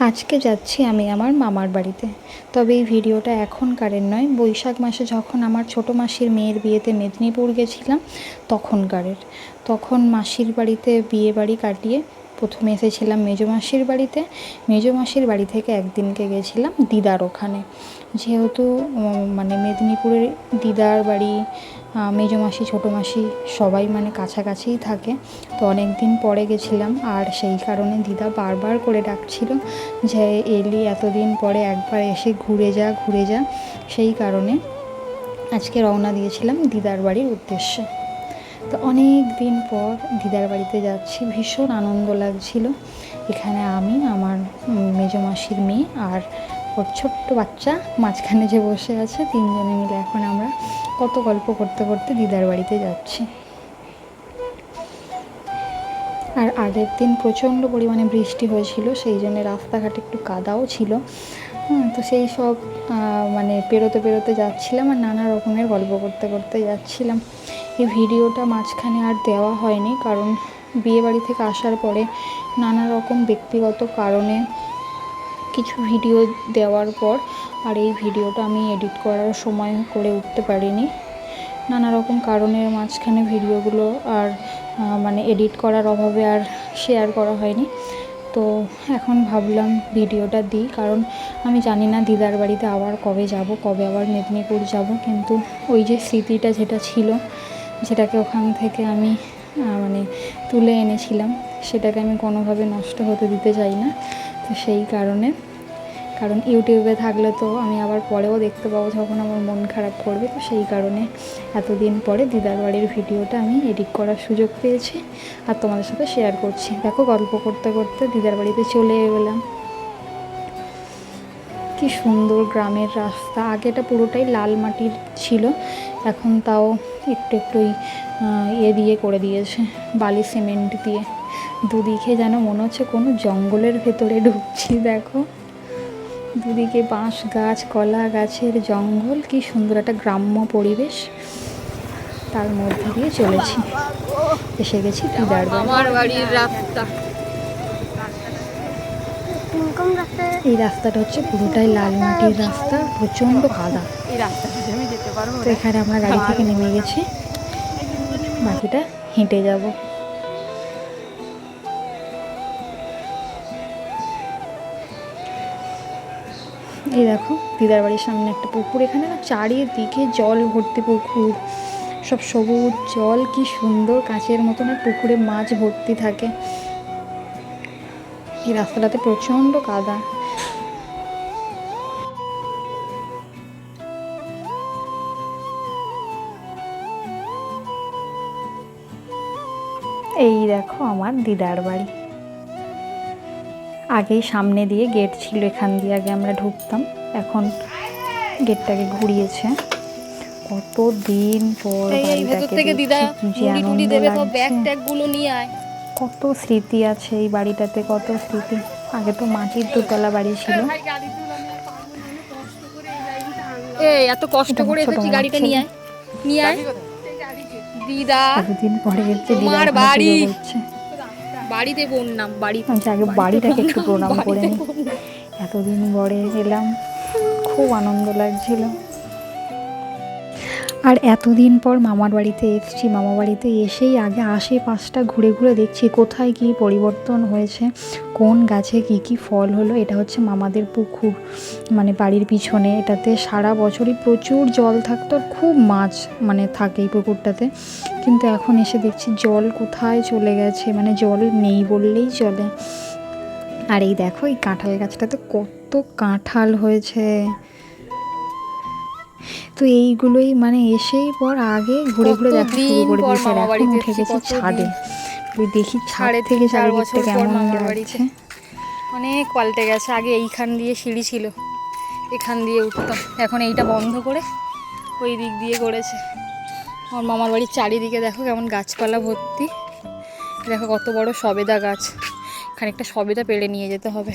আজকে যাচ্ছি আমি আমার মামার বাড়িতে। তবে এই ভিডিওটা এখনকারের নয়, বৈশাখ মাসে যখন আমার ছোটো মাসির মেয়ের বিয়েতে মেদিনীপুর গেছিলাম, তখনকারের। তখন মাসির বাড়িতে বিয়ে বাড়ি কাটিয়ে প্রথমে এসেছিলাম মেজো মাসির বাড়িতে। মেজো মাসির বাড়ি থেকে একদিনকে গেছিলাম দিদার ওখানে। যেহেতু মানে মেদিনীপুরের দিদার বাড়ি মেজো মাসি, ছোটো মাসি সবাই মানে কাছাকাছিই থাকে। তো অনেক দিন পরে গেছিলাম আর সেই কারণে দিদা বারবার করে ডাকছিল যে, এলি, এতদিন পরে একবার এসে ঘুরে যা ঘুরে যা। সেই কারণে আজকে রওনা দিয়েছিলাম দিদার বাড়ির উদ্দেশ্যে। তো অনেক দিন পর দিদার বাড়িতে যাচ্ছি, ভীষণ আনন্দ লাগছিল। এখানে আমি, আমার মেজো মাসির মেয়ে আর ওর ছোট্ট বাচ্চা, মাঝখানে যে বসে আছে, তিনজনে মিলে এখন আমরা কত গল্প করতে করতে দিদার বাড়িতে যাচ্ছি। আর আগের দিন প্রচণ্ড পরিমাণে বৃষ্টি হয়েছিল, সেই জন্য রাস্তাঘাট একটু কাদাও ছিল। তো সেই সব মানে পেরোতে পেরোতে যাচ্ছিলাম আর নানা রকমের গল্প করতে করতে যাচ্ছিলাম। এই ভিডিওটা মাঝখানে আর দেওয়া হয়নি, কারণ বিয়ে বাড়ি থেকে আসার পরে নানা রকম ব্যক্তিগত কারণে কিছু ভিডিও দেওয়ার পর আর এই ভিডিওটা আমি এডিট করার সময় করে উঠতে পারিনি। নানা রকম কারণের মাঝখানে ভিডিওগুলো আর মানে এডিট করার অভাবে আর শেয়ার করা হয়নি। তো এখন ভাবলাম ভিডিওটা দিই, কারণ আমি জানি না দিদার বাড়িতে আবার কবে যাব, কবে আবার মেদিনীপুর যাব, কিন্তু ওই যে স্মৃতিটা যেটা ছিল, যেটাকে ওখান থেকে আমি মানে তুলে এনেছিলাম, সেটাকে আমি কোনোভাবে নষ্ট হতে দিতে চাই না। তো সেই কারণে। কারণ ইউটিউবে থাকলে তো আমি আবার পরেও দেখতে পাবো যখন আমার মন খারাপ করবে, তো সেই কারণে এতদিন পরে দিদার বাড়ির ভিডিওটা আমি এডিট করার সুযোগ পেয়েছি আর তোমাদের সাথে শেয়ার করছি। দেখো গল্প করতে করতে দিদার বাড়িতে চলে এলাম। কি সুন্দর গ্রামের রাস্তা। আগে এটা পুরোটাই লাল মাটির ছিল, এখন তাও একটু একটু ইয়ে দিয়ে করে দিয়েছে, বালি সিমেন্ট দিয়ে। দুদিকে যেন মনে হচ্ছে কোনো জঙ্গলের ভেতরে ঢুকছি দেখো। দুদিকে বাঁশ গাছ কলা গাছের জঙ্গল কি সুন্দর একটা গ্রাম্য পরিবেশ। তার মধ্যে দিয়ে চলেছি। এসে গেছি দিদার আমার বাড়ির রাস্তা। এই রাস্তাটা হচ্ছে পুরোটাই লাল মাটির রাস্তা প্রচণ্ড কাদা তো এখানে আমরা গাড়ি থেকে নেমে গেছি। বাকিটা হেঁটে যাব। এই দেখো, দিদার বাড়ির সামনে একটা পুকুর। এখানে না চারিদিকে জল ভর্তি পুকুর। সব সবুজ জল, কি সুন্দর কাঁচের মতন আর পুকুরে মাছ ভর্তি থাকে। এই রাস্তাটাতে প্রচণ্ড কাদা। এই দেখো আমার দিদার বাড়ি। আগেই সামনে দিয়ে গেট ছিল এখান দিয়ে আগে আমরা ঢুকতাম। এখন গেটটাকে ঘুরিয়েছে। কত দিন পর থেকে দিদা দেবে সব ব্যাগ ট্যাগগুলো নিয়ে আয়। কত স্মৃতি আছে এই বাড়িটাতে কত স্মৃতি। আগে তো মাটির দোতলা বাড়ি ছিল। এই এত কষ্ট করে এসেছি গাড়িটা নিয়ে আয়। নিয়ে আয়। দিদা এতদিন পরে তোমার দিদা বাড়ি। বাড়িতে বোন নাম বাড়ি আচ্ছা আগে বাড়িটাকে একটু প্রণাম করে এতদিন পরে এলাম খুব আনন্দ লাগছিল। আর এতদিন পর মামার বাড়িতে এসেছি। মামা বাড়িতে এসেই আগে আশেপাশটা ঘুরে ঘুরে দেখছি, কোথায় কী পরিবর্তন হয়েছে, কোন গাছে কী কী ফল হলো, এটা হচ্ছে মামাদের পুকুর। মানে বাড়ির পিছনে, এটাতে সারা বছরই প্রচুর জল থাকতো খুব মাছ মানে থাকে এই পুকুরটাতে। কিন্তু এখন এসে দেখছি জল কোথায় চলে গেছে মানে জল নেই বললেই চলে। আর এই দেখো, এই কাঁঠাল গাছটাতে কত কাঁঠাল হয়েছে। তো এইগুলোই মানে এসেই পর আগে ঘুরে ঘুরে দেখা শুরু করে পর দিয়েছে আর এখন উঠে গেছি ছাদে। দেখি ছাদ থেকে চার চারিদিকটা কেমন মামার লাগছে বাড়িতে। অনেক পাল্টে গেছে আগে এইখান দিয়ে সিঁড়ি ছিল এখান দিয়ে উঠতাম। এখন এইটা বন্ধ করে ওই দিক দিয়ে করেছে আমার মামার বাড়ির চারিদিকে দেখো কেমন গাছপালা ভর্তি। দেখো কত বড় সবেদা গাছ খানিকটা সবেদা পেড়ে নিয়ে যেতে হবে।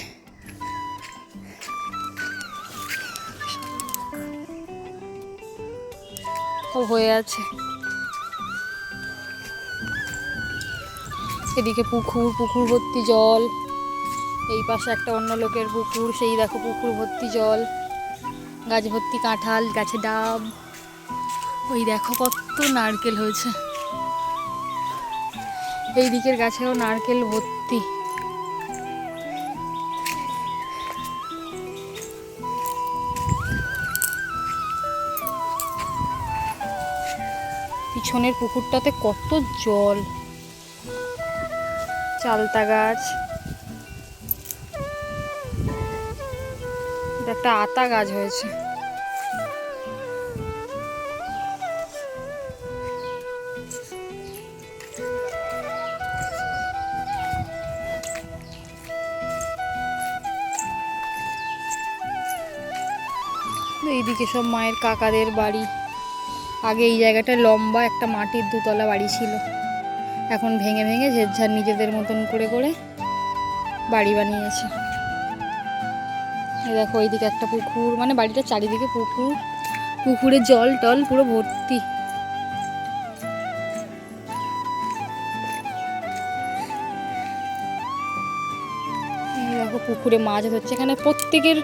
হয়ে আছে। এদিকে পুকুর পুকুর ভর্তি জল। এই পাশে একটা অন্য লোকের পুকুর, সেই দেখো পুকুর ভর্তি জল। গাছ ভর্তি কাঁঠাল, গাছে ডাব। ওই দেখো কত নারকেল হয়েছে। এই দিকের গাছেও নারকেল ভর্তি পিছনের পুকুরটাতে কত জল। চালতা গাছ। একটা আতা গাছ হয়েছে। এইদিকে সব মায়ের কাকাদের বাড়ি। আগে এই জায়গাটা লম্বা একটা মাটির দুতলা বাড়ি ছিল। এখন ভেঙে ভেঙে ঝেরঝার নিজেদের মতন করে করে বাড়ি বানিয়েছে। দেখো ওইদিকে একটা পুকুর মানে বাড়িটার চারিদিকে পুকুর। পুকুরে জল টল পুরো ভর্তি। দেখো পুকুরে মাছ ধরছে। এখানে প্রত্যেকের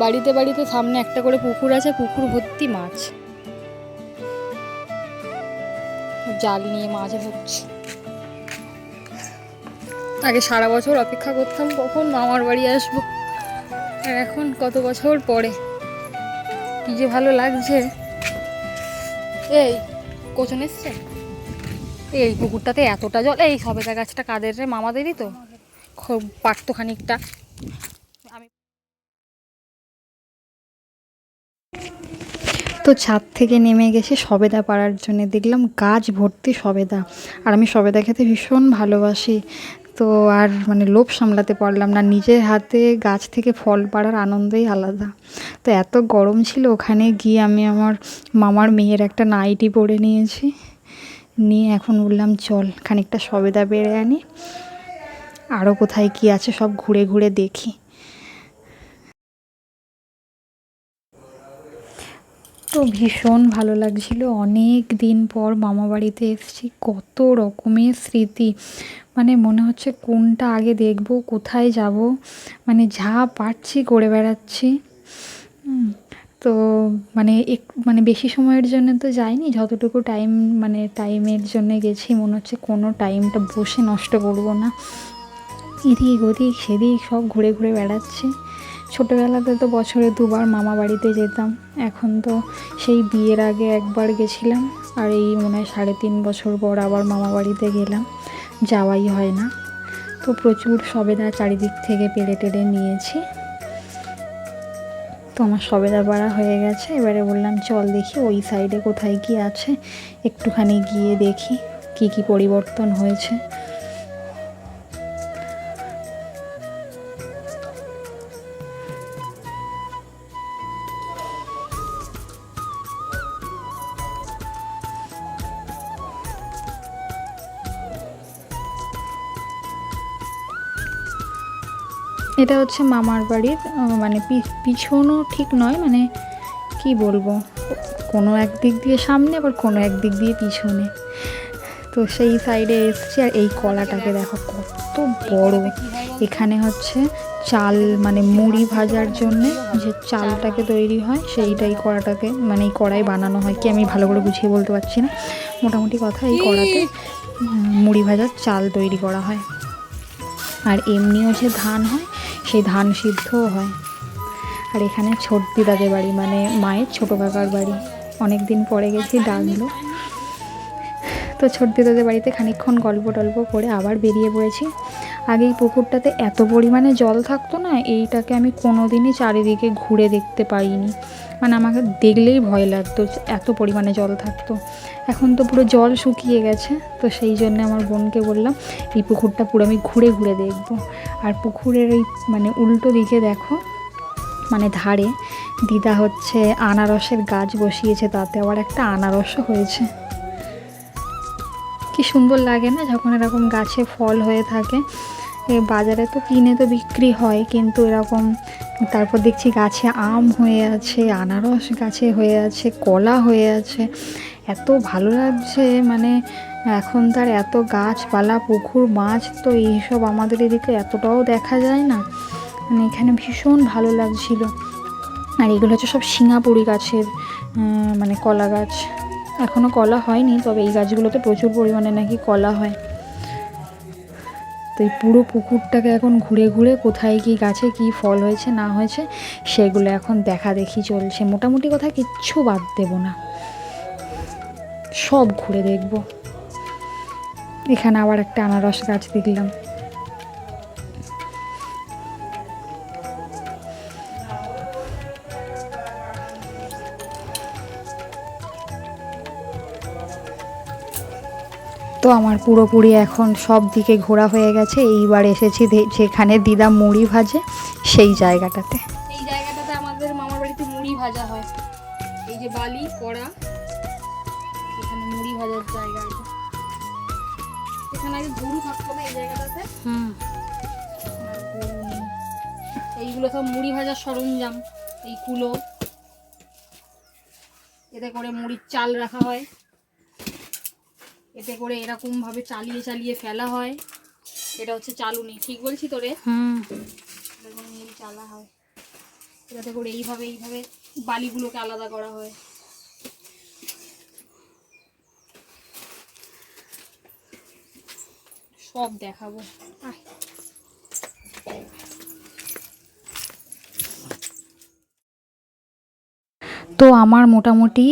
বাড়িতে বাড়িতে সামনে একটা করে পুকুর আছে, পুকুর ভর্তি মাছ। জাল নিয়ে মাছ ধরছে। আগে সারা বছর অপেক্ষা করতাম, কখন মামার বাড়ি আসব? আর এখন কত বছর পরে? কি যে ভালো লাগছে। এই কোচন এসছে এই পুকুরটাতে এতটা জল, এই সবেদা গাছটা কাদের রে? মামাদেরই তো? খুব পারতো খানিকটা। তো ছাদ থেকে নেমে গেছে সবেদা পাড়ার জন্য। দেখলাম গাছ ভর্তি সবেদা। আর আমি সবেদা খেতে ভীষণ ভালোবাসি। তো আর মানে লোভ সামলাতে পারলাম না। নিজের হাতে গাছ থেকে ফল পাড়ার আনন্দই আলাদা। তো এত গরম ছিল, ওখানে গিয়ে আমি আমার মামার মেয়ের একটা নাইটি পরে নিয়েছি। নিয়ে এখন বললাম, চল, খানিকটা সবেদা বেড়ে আনি। আরও কোথায় কি আছে সব ঘুরে ঘুরে দেখি। তো ভীষণ ভালো লাগছিল। অনেক দিন পর মামা বাড়িতে এসেছি, কত রকমের স্মৃতি। মানে মনে হচ্ছে কোনটা আগে দেখব, কোথায় যাব মানে যা পারছি করে বেড়াচ্ছি। তো মানে এক মানে বেশি সময়ের জন্য তো যাইনি, যতটুকু টাইম মানে টাইমের জন্য গেছি, মনে হচ্ছে কোনো টাইমটা বসে নষ্ট করব না। এদিক ওদিক, সেদিক সব ঘুরে ঘুরে বেড়াচ্ছি। ছোটোবেলাতে তো বছরে দুবার মামা বাড়িতে যেতাম। এখন তো সেই বিয়ের আগে একবার গেছিলাম আর এই মনে হয় সাড়ে তিন বছর পর আবার মামা বাড়িতে গেলাম। যাওয়াই হয় না। তো প্রচুর সবেদা চারিদিক থেকে পেড়ে টেড়ে নিয়েছি। তো আমার সবেদা পাড়া হয়ে গেছে। এবারে বললাম, চল দেখি ওই সাইডে কোথায় কি আছে। একটুখানি গিয়ে দেখি কি কি পরিবর্তন হয়েছে। এটা হচ্ছে মামার বাড়ির মানে পিছনও ঠিক নয় মানে কি বলব কোনো এক দিক দিয়ে সামনে আবার কোনো এক দিক দিয়ে পিছনে। তো সেই সাইডে এসছি আর এই কলাটাকে দেখো কত বড়। এখানে হচ্ছে চাল মানে মুড়ি ভাজার জন্য যে চালটাকে তৈরি হয় সেইটাই কড়াটাকে মানে এই কড়াই বানানো হয়। কি আমি ভালো করে বুঝিয়ে বলতে পারছি না। মোটামুটি কথা এই কড়াতে মুড়ি ভাজার চাল তৈরি করা হয়। আর এমনিও যে ধান হয় সেই ধান সিদ্ধও হয়। আর এখানে ছোট দিদাদের বাড়ি মানে মায়ের ছোটো কাকার বাড়ি। অনেক দিন পরে গেছি ডাকলো। তো ছোট দিদাদের বাড়িতে খানিকক্ষণ গল্প টল্প করে আবার বেরিয়ে পড়েছি। আগে এই পুকুরটাতে এত পরিমাণে জল থাকতো না, এইটাকে আমি কোনো দিনই চারিদিকে ঘুরে দেখতে পাইনি। মানে আমাকে দেখলেই ভয় লাগতো এত পরিমাণে জল থাকতো। এখন তো পুরো জল শুকিয়ে গেছে, তো সেই জন্য আমার বোনকে বললাম, এই পুকুরটা পুরো আমি ঘুরে ঘুরে দেখব। আর পুকুরের এই মানে উল্টো দিকে দেখো মানে ধারে দিদা হচ্ছে আনারসের গাছ বসিয়েছে, তাতে আবার একটা আনারসও হয়েছে। কি সুন্দর লাগে না যখন এরকম গাছে ফল হয়ে থাকে? বাজারে তো কিনে তো বিক্রি হয়, কিন্তু এরকম তারপর দেখছি গাছে আম হয়ে আছে, আনারস গাছে হয়ে আছে, কলা হয়ে আছে। এত ভালো লাগছে মানে এখন তার এত গাছপালা, পুকুর, মাছ, তো এইসব আমাদের এদিকে এতটাও দেখা যায় না। মানে এখানে ভীষণ ভালো লাগছিল। আর এগুলো হচ্ছে সব সিঙ্গাপুরি গাছের মানে কলা গাছ। এখনও কলা হয়নি, তবে এই গাছগুলোতে প্রচুর পরিমাণে নাকি কলা হয়। তো এই পুরো পুকুরটাকে এখন ঘুরে ঘুরে কোথায় কি গাছে কি ফল হয়েছে, না হয়েছে, সেগুলো এখন দেখা দেখি চলছে। মোটামুটি কথা কিচ্ছু বাদ দেব না। সব ঘুরে দেখব। এখানে আবার একটা আনারস গাছ দেখলাম। তো আমার পুরোপুরি এখন সব দিকে ঘোরা হয়ে গেছে। এইবার এসেছি যেখানে দিদা মুড়ি ভাজে সেই জায়গাটাতে। এই জায়গাটাতে আমাদের মামার বাড়িতে মুড়ি ভাজা হয়। এই যে বালি কড়া এখানে মুড়ি ভাজার জায়গা এখানে আগে গরু থাকতো না এই জায়গাটাতে? হুম। এইগুলো সব মুড়ি ভাজার সরঞ্জাম এই কুলো। এতে করে মুড়ির চাল রাখা হয়। এতে করে এরকম ভাবে চালিয়ে চালিয়ে ফেলা হয়। এটা হচ্ছে চালুনি ঠিক বলছি তো রে হুম। এরকম চালা হয়। এটাতে করে এইভাবে এইভাবে বালিগুলোকে আলাদা করা হয়। সব দেখাবো। তো আমার মোটামুটি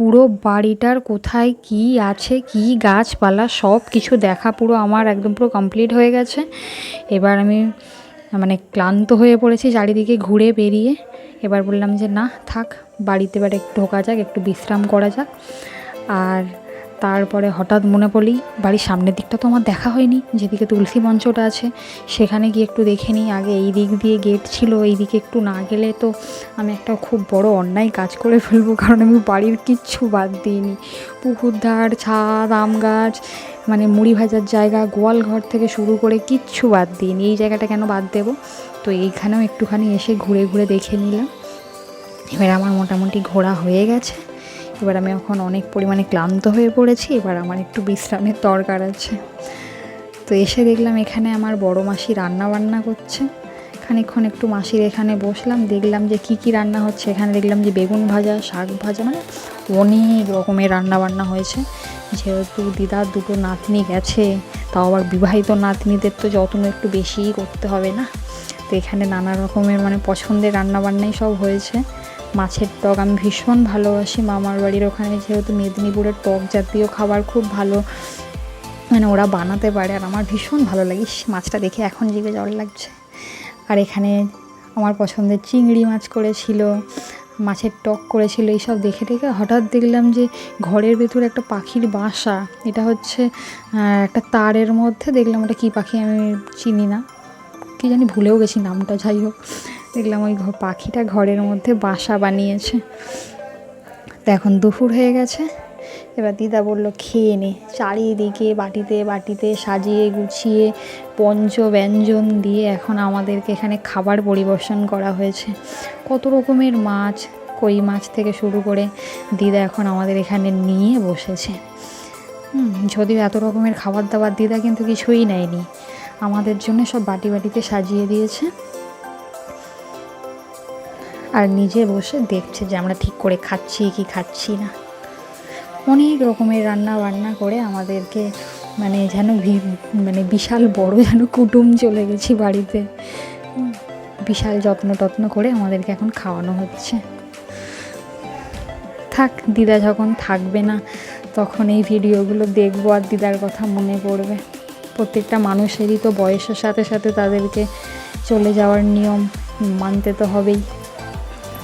পুরো বাড়িটার কোথায় কি আছে, কি গাছপালা, সব কিছু দেখা পুরো আমার একদম পুরো কমপ্লিট হয়ে গেছে। এবার আমি মানে ক্লান্ত হয়ে পড়েছি চারিদিকে ঘুরে বেরিয়ে। এবার বললাম যে, না, থাক, বাড়িতে এবার একটু ঢোকা যাক, একটু বিশ্রাম করা যাক। আর তারপরে হঠাৎ মনে পড়লি, বাড়ির সামনের দিকটা তো আমার দেখা হয়নি, যেদিকে তুলসী মঞ্চটা আছে, সেখানে গিয়ে একটু দেখে নিই। আগে এই দিক দিয়ে গেট ছিল, এই দিকে একটু না গেলে তো আমি একটা খুব বড় অন্যায় কাজ করে ফেলব, কারণ আমি বাড়ির কিচ্ছু বাদ দিইনি। পুকুর ধার, ছাদ, আম গাছ মানে মুড়ি ভাজার জায়গা, গোয়াল ঘর থেকে শুরু করে কিচ্ছু বাদ দিইনি। এই জায়গাটা কেন বাদ দেবো? তো এইখানেও একটুখানি এসে ঘুরে ঘুরে দেখে নিলাম। এবার আমার মোটামুটি ঘোরা হয়ে গেছে। এবার আমি এখন অনেক পরিমাণে ক্লান্ত হয়ে পড়েছি, এবার আমার একটু বিশ্রামের দরকার আছে। তো এসে দেখলাম এখানে আমার বড় মাসি রান্না বান্না করছে। খানিকক্ষণ একটু মাসির এখানে বসলাম, দেখলাম যে কি কি রান্না হচ্ছে। এখানে দেখলাম যে বেগুন ভাজা, শাক ভাজা মানে অনেক রকমের রান্না বান্না হয়েছে। যেহেতু দিদার দুটো নাতনি গেছে, তাও আবার বিবাহিত নাতনিদের তো যত্ন একটু বেশিই করতে হবে না? তো এখানে নানা রকমের মানে পছন্দের রান্নাবান্নাই সব হয়েছে। মাছের টক, আমি ভীষণ ভালোবাসি মামার বাড়ির ওখানে, যেহেতু মেদিনীপুরের টক জাতীয় খাবার খুব ভালো। মানে ওরা বানাতে পারে, আর আমার ভীষণ ভালো লাগে। মাছটা দেখে এখন জিভে জল লাগছে। আর এখানে আমার পছন্দের চিংড়ি মাছ করেছিল, মাছের টক করেছিল, এইসব দেখে দেখে হঠাৎ দেখলাম যে ঘরের ভেতরে একটা পাখির বাসা। এটা হচ্ছে একটা তারের মধ্যে, দেখলাম ওটা কী পাখি আমি চিনি না। কি জানি ভুলেও গেছি নামটা, যাই হোক। দেখলাম ওই পাখিটা ঘরের মধ্যে বাসা বানিয়েছে। তো এখন দুপুর হয়ে গেছে। এবার দিদা বলল, খেয়ে নে। চারিদিকে বাটিতে বাটিতে সাজিয়ে গুছিয়ে পঞ্চ ব্যঞ্জন দিয়ে এখন আমাদেরকে এখানে খাবার পরিবেশন করা হয়েছে। কত রকমের মাছ, কই মাছ থেকে শুরু করে দিদা এখন আমাদের এখানে নিয়ে বসেছে। যদিও এত রকমের খাবার দাবার দিদা কিন্তু কিছুই নেয়নি। আমাদের জন্য সব বাটি বাটিতে সাজিয়ে দিয়েছে। আর নিজে বসে দেখছে যে আমরা ঠিক করে খাচ্ছি কি খাচ্ছি না। অনেক রকমের রান্না বান্না করে আমাদেরকে মানে যেন মানে বিশাল বড় যেন কুটুম চলে গেছি বাড়িতে। বিশাল যত্ন টত্ন করে আমাদেরকে এখন খাওয়ানো হচ্ছে। থাক, দিদা যখন থাকবে না, তখন এই ভিডিওগুলো দেখব আর দিদার কথা মনে পড়বে। প্রত্যেকটা মানুষেরই তো বয়সের সাথে সাথে তাদেরকে চলে যাওয়ার নিয়ম মানতে তো হবেই।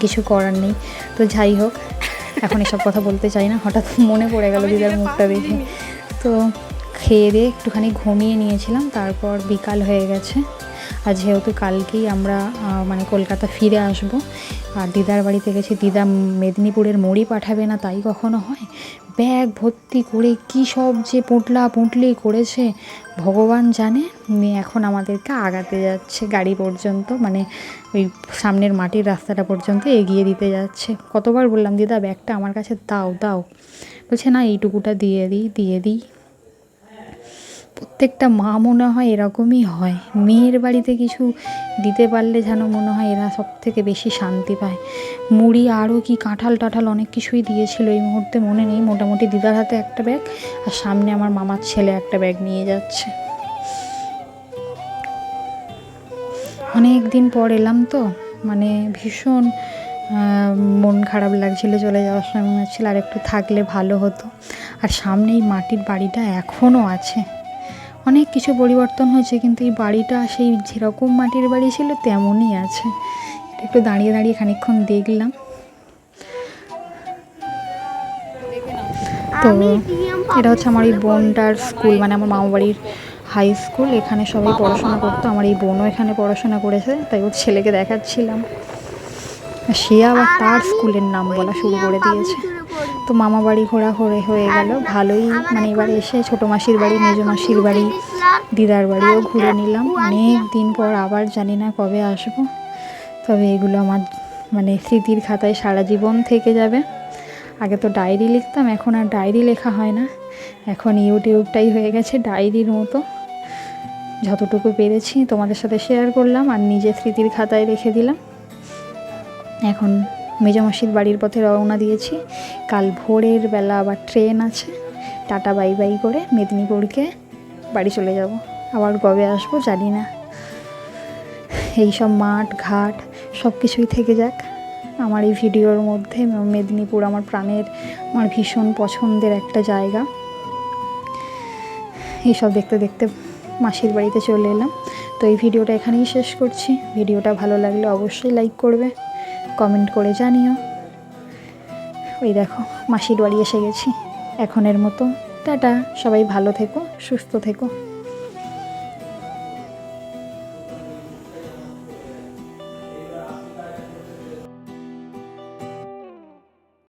কিছু করার নেই। তো যাই হোক এখন এসব কথা বলতে চাই না। হঠাৎ মনে পড়ে গেল দিদার মুখটা দেখে। তো খেয়ে দিয়ে একটুখানি ঘুমিয়ে নিয়েছিলাম তারপর বিকাল হয়ে গেছে। আর যেহেতু কালকেই আমরা মানে কলকাতা ফিরে আসব, আর দিদার বাড়িতে গেছি দিদা মেদিনীপুরের মুড়ি পাঠাবে না, তাই কখনো হয়? ব্যাগ ভর্তি করে কী সব যে পুঁটলা পুঁটলি করেছে, ভগবান জানে এখন আমাদেরকে আগাতে যাচ্ছে গাড়ি পর্যন্ত মানে ওই সামনের মাটির রাস্তাটা পর্যন্ত এগিয়ে দিতে যাচ্ছে। কতবার বললাম, দিদা, ব্যাগটা আমার কাছে দাও দাও। বলছে, না, এইটুকুটা দিয়ে দিই দিয়ে দিই। প্রত্যেকটা মা মনে হয় এরকমই হয়। মেয়ের বাড়িতে কিছু দিতে পারলে যেন মনে হয় এরা সব থেকে বেশি শান্তি পায়। মুড়ি আরও কি কাঁঠাল টাঠাল অনেক কিছুই দিয়েছিল এই মুহূর্তে মনে নেই। মোটামুটি দিদার হাতে একটা ব্যাগ আর সামনে আমার মামার ছেলে একটা ব্যাগ নিয়ে যাচ্ছে। অনেক দিন পর এলাম তো মানে ভীষণ মন খারাপ লাগছিল চলে যাওয়ার সময়। মনে হচ্ছিল আর একটু থাকলে ভালো হতো। আর সামনে এই মাটির বাড়িটা এখনও আছে। অনেক কিছু পরিবর্তন হয়েছে কিন্তু এই বাড়িটা সেই যেরকম মাটির বাড়ি ছিল তেমনই আছে। এটা একটু দাঁড়িয়ে দাঁড়িয়ে খানিকক্ষণ দেখলাম। তো এটা হচ্ছে আমার এই বোনটার স্কুল মানে আমার মামা বাড়ির হাই স্কুল। এখানে সবাই পড়াশোনা করতো আমার এই বোনও এখানে পড়াশোনা করেছে তাই ওর ছেলেকে দেখাচ্ছিলাম। সে আবার তার স্কুলের নাম বলা শুরু করে দিয়েছে। তো মামা বাড়ি ঘোরা হয়ে হয়ে গেল। ভালোই মানে এবার এসে ছোটো মাসির বাড়ি মেজো মাসির বাড়ি দিদার বাড়িও ঘুরে নিলাম। অনেক দিন পর আবার জানি না কবে আসব। তবে এগুলো আমার মানে স্মৃতির খাতায় সারা জীবন থেকে যাবে। আগে তো ডায়েরি লিখতাম এখন আর ডায়েরি লেখা হয় না। এখন ইউটিউবটাই হয়ে গেছে ডায়েরির মতো। যতটুকু পেরেছি তোমাদের সাথে শেয়ার করলাম আর নিজের স্মৃতির খাতায় রেখে দিলাম। এখন মেজামাসির বাড়ির পথে রওনা দিয়েছি। কাল ভোরের বেলা আবার ট্রেন আছে। টাটা, বাই বাই করে মেদিনীপুরকে বাড়ি চলে যাব। আবার কবে আসব জানি না। এই সব মাঠ, ঘাট, সব কিছুই থেকে যাক। আমার এই ভিডিওর মধ্যে মেদিনীপুর আমার প্রাণের, আমার ভীষণ পছন্দের একটা জায়গা। এইসব দেখতে দেখতে মাসির বাড়িতে চলে এলাম। তো এই ভিডিওটা এখানেই শেষ করছি। ভিডিওটা ভালো লাগলে অবশ্যই লাইক করবে। কমেন্ট করে জানিও। ওই দেখো, মাসির বাড়ি এসে গেছি। এখনের মতো। টাটা, সবাই ভালো থেকো, সুস্থ থেকো।